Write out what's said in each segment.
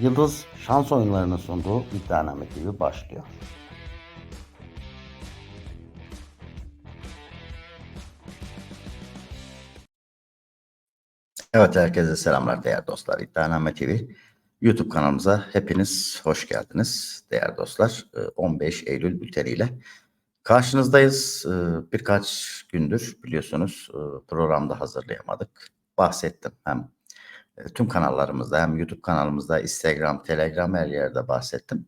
Yıldız şans oyunlarının sunduğu İddianame TV başlıyor. Evet herkese selamlar değerli dostlar. İddianame TV YouTube kanalımıza hepiniz hoş geldiniz değerli dostlar. Ee, 15 Eylül bülteniyle karşınızdayız. Ee, Birkaç gündür biliyorsunuz e, programda hazırlayamadık. Bahsettim hem tüm kanallarımızda hem YouTube kanalımızda, Instagram, Telegram her yerde bahsettim.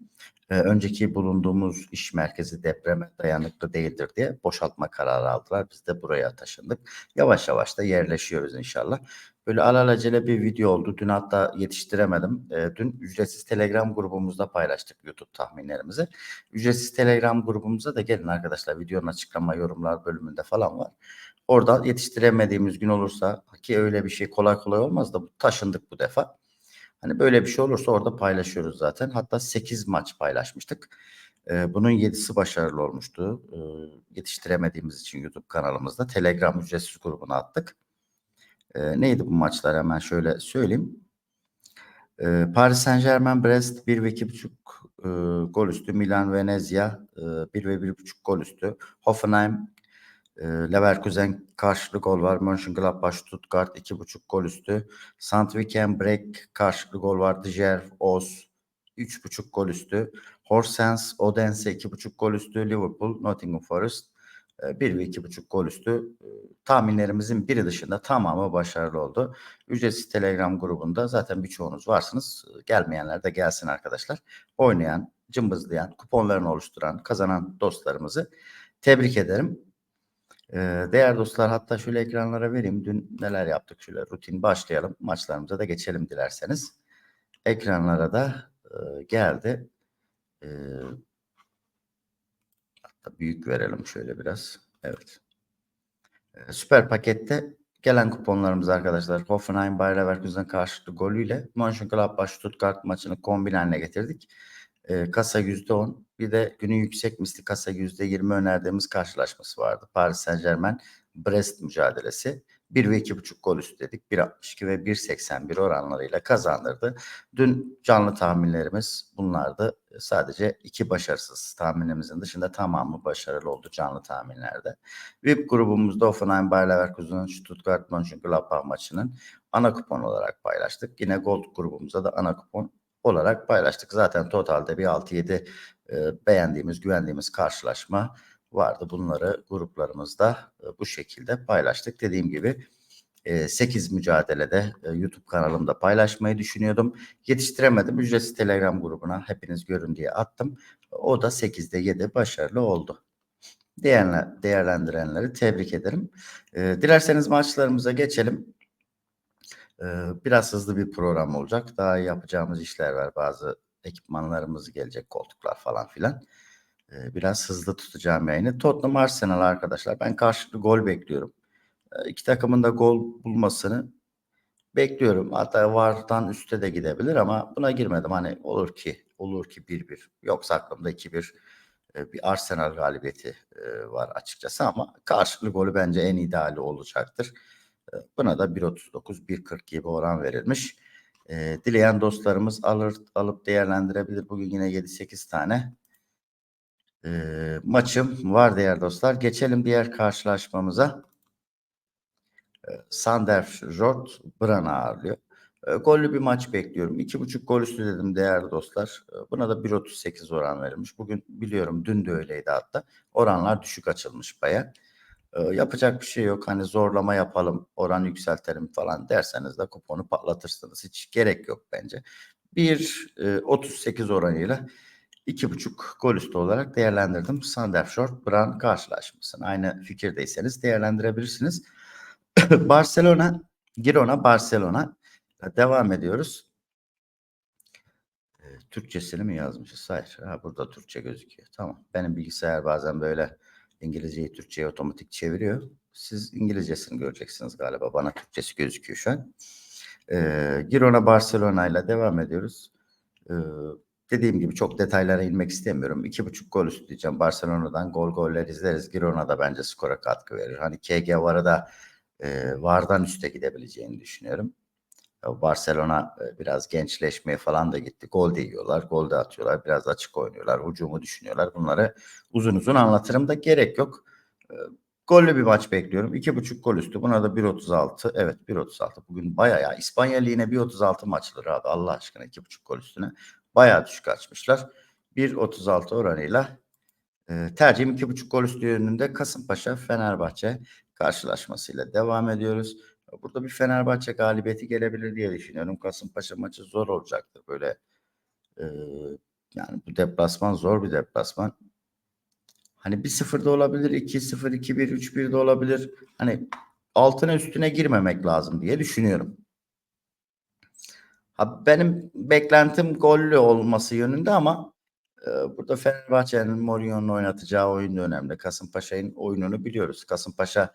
E, önceki bulunduğumuz iş merkezi depreme dayanıklı değildir diye boşaltma kararı aldılar. Biz de buraya taşındık. Yavaş yavaş da yerleşiyoruz inşallah. Böyle alelacele bir video oldu. Dün hatta yetiştiremedim. E, dün ücretsiz Telegram grubumuzda paylaştık YouTube tahminlerimizi. Ücretsiz Telegram grubumuza da gelin arkadaşlar. Videonun açıklama yorumlar bölümünde falan var. Orada yetiştiremediğimiz gün olursa ki öyle bir şey kolay kolay olmaz da taşındık bu defa. Hani böyle bir şey olursa orada paylaşıyoruz zaten. Hatta 8 maç paylaşmıştık. Ee, bunun 7'si başarılı olmuştu. Ee, yetiştiremediğimiz için YouTube kanalımızda Telegram ücretsiz grubuna attık. Ee, neydi bu maçlar hemen şöyle söyleyeyim. Ee, Paris Saint Germain Brest 1 ve 2.5 e, gol üstü. Milan Venezia e, 1 ve 1.5 gol üstü. Hoffenheim Leverkusen karşılıklı gol var. Mönchengladbach Stuttgart 2.5 gol üstü. Sandviken Break karşılıklı gol var. Dijer Oz 3.5 gol üstü. Horsens Odense 2.5 gol üstü. Liverpool Nottingham Forest e, 1 ve 2.5 gol üstü. E, Tahminlerimizin biri dışında tamamı başarılı oldu. Ücretsiz Telegram grubunda zaten birçoğunuz varsınız. E, Gelmeyenler de gelsin arkadaşlar. Oynayan, cımbızlayan, kuponlarını oluşturan, kazanan dostlarımızı tebrik ederim. Ee, Değerli dostlar hatta şöyle ekranlara vereyim. Dün neler yaptık şöyle rutin başlayalım. Maçlarımıza da geçelim dilerseniz. Ekranlara da e, geldi. E, hatta büyük verelim şöyle biraz. Evet. E, süper pakette gelen kuponlarımız arkadaşlar. Hoffenheim Bayer Leverkusen karşılıklı golüyle Mönchengladbach Stuttgart maçını kombin getirdik. E, kasa %10 bir de günün yüksek misli kasa %20 önerdiğimiz karşılaşması vardı. Paris Saint Germain Brest mücadelesi. 1 ve 2.5 gol üstü dedik. 1.62 ve 1.81 oranlarıyla kazandırdı. Dün canlı tahminlerimiz bunlardı. Sadece iki başarısız tahminimizin dışında tamamı başarılı oldu canlı tahminlerde. VIP grubumuzda Offenheim Bayer Leverkusen'ın Stuttgart Mönchengladbach maçının ana kupon olarak paylaştık. Yine Gold grubumuza da ana kupon olarak paylaştık. Zaten totalde bir 6-7 e, beğendiğimiz, güvendiğimiz karşılaşma vardı. Bunları gruplarımızda e, bu şekilde paylaştık. Dediğim gibi e, 8 mücadelede e, YouTube kanalımda paylaşmayı düşünüyordum. Yetiştiremedim. Ücretsiz Telegram grubuna hepiniz görün diye attım. O da 8'de 7 başarılı oldu. Değerle, değerlendirenleri tebrik ederim. E, dilerseniz maçlarımıza geçelim. Biraz hızlı bir program olacak. Daha yapacağımız işler var. Bazı ekipmanlarımız gelecek, koltuklar falan filan. Biraz hızlı tutacağım yayını. Tottenham Arsenal arkadaşlar. Ben karşılıklı gol bekliyorum. İki takımın da gol bulmasını bekliyorum. Hatta vardan üste de gidebilir ama buna girmedim. Hani olur ki olur ki 1-1. Yoksa aklımda 2-1 e, bir Arsenal galibiyeti var açıkçası ama karşılıklı golü bence en ideali olacaktır. Buna da 1.39, 1.40 gibi oran verilmiş. E, dileyen dostlarımız alır alıp değerlendirebilir. Bugün yine 7-8 tane e, maçım var değerli dostlar. Geçelim diğer karşılaşmamıza. E, Sander Jort Bran'a ağırlıyor. E, gollü bir maç bekliyorum. 2.5 gol üstü dedim değerli dostlar. E, buna da 1.38 oran verilmiş. Bugün biliyorum dün de öyleydi hatta. Oranlar düşük açılmış baya. E, yapacak bir şey yok. Hani zorlama yapalım, oran yükseltelim falan derseniz de kuponu patlatırsınız. Hiç gerek yok bence. 1.38 oranıyla 2.5 gol üstü olarak değerlendirdim. Sandershort Bran karşılaşmasını. Aynı fikirdeyseniz değerlendirebilirsiniz. Barcelona, Girona, Barcelona. Devam ediyoruz. E, Türkçesini mi yazmışız? Hayır. Ha, burada Türkçe gözüküyor. Tamam. Benim bilgisayar bazen böyle İngilizceyi Türkçe'ye otomatik çeviriyor. Siz İngilizcesini göreceksiniz galiba. Bana Türkçesi gözüküyor şu an. E, Girona, Barcelona ile devam ediyoruz. E, dediğim gibi çok detaylara inmek istemiyorum. İki buçuk gol üstü diyeceğim. Barcelona'dan gol goller izleriz. Girona da bence skora katkı verir. Hani KG Var'a da e, Var'dan üste gidebileceğini düşünüyorum. Barcelona e, biraz gençleşmeye falan da gitti. Gol de yiyorlar, gol de atıyorlar. Biraz açık oynuyorlar, hücumu düşünüyorlar. Bunları uzun uzun anlatırım da gerek yok. E, Gollü bir maç bekliyorum. 2.5 gol üstü. Buna da 1.36. Evet 1.36. Bugün bayağı ya İspanya Ligi'ne 1.36 maçları abi Allah aşkına 2.5 gol üstüne. Bayağı düşük açmışlar. 1.36 oranıyla e, tercihim 2.5 gol üstü yönünde Kasımpaşa Fenerbahçe karşılaşmasıyla devam ediyoruz. Burada bir Fenerbahçe galibiyeti gelebilir diye düşünüyorum. Kasımpaşa maçı zor olacaktır. Böyle e, yani bu deplasman zor bir deplasman. Hani 1-0 da olabilir, 2-0, 2-1, 3-1 de olabilir. Hani altına üstüne girmemek lazım diye düşünüyorum. Ha, benim beklentim gollü olması yönünde ama e, burada Fenerbahçe'nin Mourinho'nun oynatacağı oyun da önemli. Kasımpaşa'nın oyununu biliyoruz. Kasımpaşa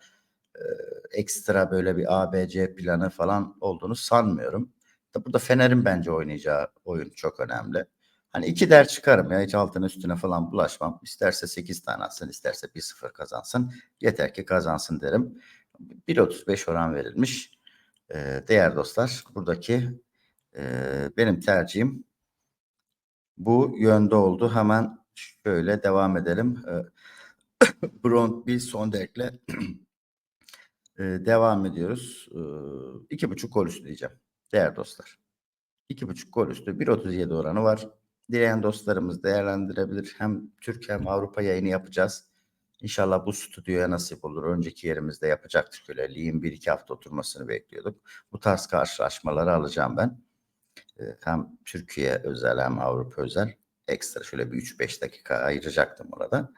ekstra böyle bir ABC planı falan olduğunu sanmıyorum. Da burada Fener'in bence oynayacağı oyun çok önemli. Hani iki der çıkarım ya hiç altına üstüne falan bulaşmam. İsterse 8 tane atsın isterse 1-0 kazansın. Yeter ki kazansın derim. 1.35 oran verilmiş. Ee, değer dostlar buradaki e, benim tercihim bu yönde oldu. Hemen şöyle devam edelim. Ee, Bront bir son derkle devam ediyoruz. Ee, iki buçuk gol üstü diyeceğim. Değer dostlar. İki buçuk gol üstü. 1.37 oranı var. Dileyen dostlarımız değerlendirebilir. Hem Türk hem Avrupa yayını yapacağız. İnşallah bu stüdyoya nasip olur. Önceki yerimizde yapacaktık öyle. Ligin bir iki hafta oturmasını bekliyorduk. Bu tarz karşılaşmaları alacağım ben. Hem Türkiye özel hem Avrupa özel. Ekstra şöyle bir 3-5 dakika ayıracaktım orada.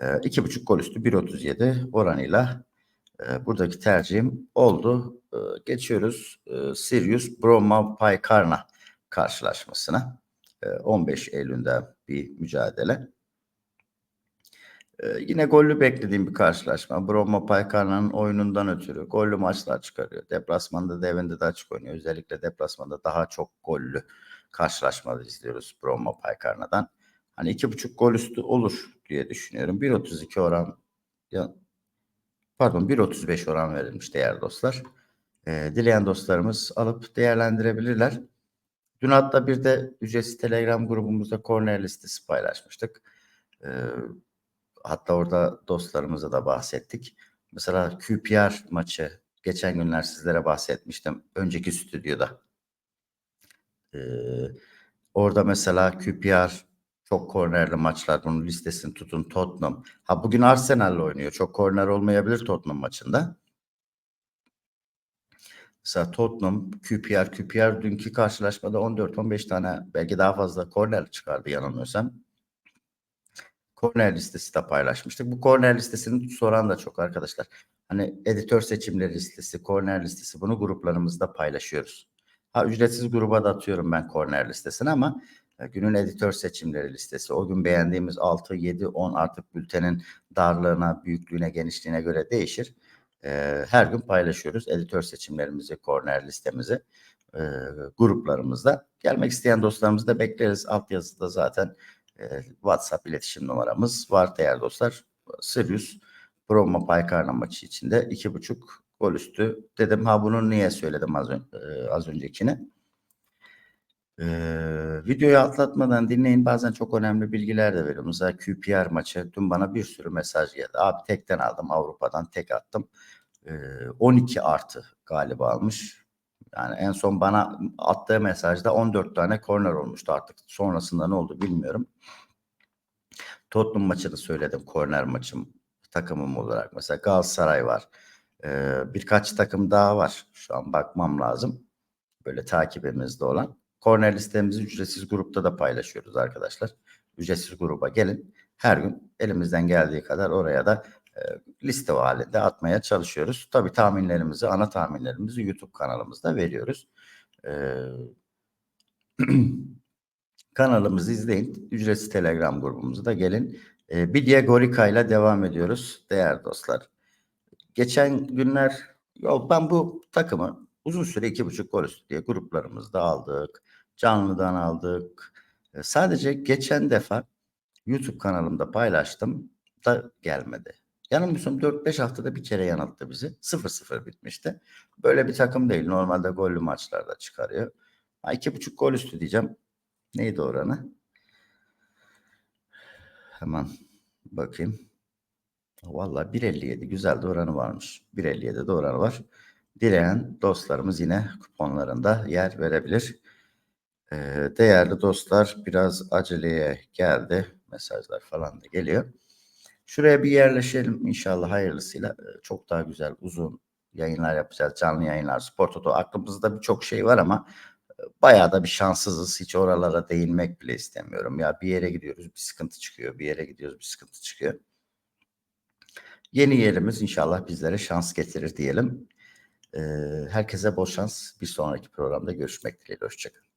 Ee, iki buçuk gol üstü 1.37 oranıyla e, buradaki tercihim oldu. E, geçiyoruz e, Sirius Broma Paykarna karşılaşmasına. E, 15 Eylül'de bir mücadele. Yine gollü beklediğim bir karşılaşma. Broma Paykarna'nın oyunundan ötürü gollü maçlar çıkarıyor. Deplasmanda da evinde de açık oynuyor. Özellikle deplasmanda daha çok gollü karşılaşmalar izliyoruz Broma Paykarna'dan. Hani iki buçuk gol üstü olur diye düşünüyorum. 1.32 oran pardon 1.35 oran verilmiş değerli dostlar. E, dileyen dostlarımız alıp değerlendirebilirler. Dün hatta bir de ücretsiz Telegram grubumuzda korner listesi paylaşmıştık. E, hatta orada dostlarımıza da bahsettik. Mesela QPR maçı geçen günler sizlere bahsetmiştim. Önceki stüdyoda. E, orada mesela QPR çok kornerli maçlar. Bunun listesini tutun Tottenham. Ha bugün Arsenal'le oynuyor. Çok korner olmayabilir Tottenham maçında. Mesela Tottenham, QPR, QPR dünkü karşılaşmada 14-15 tane belki daha fazla korner çıkardı yanılmıyorsam. Korner listesi de paylaşmıştık. Bu korner listesini soran da çok arkadaşlar. Hani editör seçimleri listesi, korner listesi bunu gruplarımızda paylaşıyoruz. Ha ücretsiz gruba da atıyorum ben korner listesini ama günün editör seçimleri listesi. O gün beğendiğimiz 6, 7, 10 artık bültenin darlığına, büyüklüğüne, genişliğine göre değişir. E, her gün paylaşıyoruz editör seçimlerimizi, korner listemizi e, gruplarımızda. Gelmek isteyen dostlarımızı da bekleriz. Altyazıda zaten e, WhatsApp iletişim numaramız var değerli dostlar. Sirius Roma Paykarna maçı içinde iki buçuk gol üstü dedim. Ha bunu niye söyledim az, ön, e, az öncekini? Ee, videoyu atlatmadan dinleyin. Bazen çok önemli bilgiler de veriyorum. Mesela QPR maçı dün bana bir sürü mesaj geldi. Abi tekten aldım Avrupa'dan tek attım. Ee, 12 artı galiba almış. Yani en son bana attığı mesajda 14 tane korner olmuştu artık. Sonrasında ne oldu bilmiyorum. Tottenham maçını söyledim. Korner maçım takımım olarak. Mesela Galatasaray var. Ee, birkaç takım daha var. Şu an bakmam lazım. Böyle takibimizde olan. Korner listemizi ücretsiz grupta da paylaşıyoruz arkadaşlar. Ücretsiz gruba gelin. Her gün elimizden geldiği kadar oraya da e, liste halinde atmaya çalışıyoruz. Tabii tahminlerimizi, ana tahminlerimizi YouTube kanalımızda veriyoruz. E, kanalımızı izleyin. Ücretsiz Telegram grubumuza da gelin. E, Bidye Gorika ile devam ediyoruz değerli dostlar. Geçen günler yok ben bu takımı uzun süre iki buçuk gol üstü diye gruplarımızda aldık. Canlıdan aldık. E, sadece geçen defa YouTube kanalımda paylaştım da gelmedi. Yanılmıyorsam 4-5 haftada bir kere yanılttı bizi. 0-0 bitmişti. Böyle bir takım değil. Normalde gollü maçlarda çıkarıyor. Ha, 2.5 gol üstü diyeceğim. Neydi oranı? Hemen bakayım. Vallahi 1.57 güzel de oranı varmış. 1.57 de oranı var. Dileyen dostlarımız yine kuponlarında yer verebilir. Ee, değerli dostlar biraz aceleye geldi. Mesajlar falan da geliyor. Şuraya bir yerleşelim inşallah hayırlısıyla. Ee, Çok daha güzel uzun yayınlar yapacağız. Canlı yayınlar, spor toto. Aklımızda birçok şey var ama e, bayağı da bir şanssızız. Hiç oralara değinmek bile istemiyorum. Ya bir yere gidiyoruz bir sıkıntı çıkıyor. Bir yere gidiyoruz bir sıkıntı çıkıyor. Yeni yerimiz inşallah bizlere şans getirir diyelim. Herkese bol şans. Bir sonraki programda görüşmek dileğiyle. Hoşçakalın.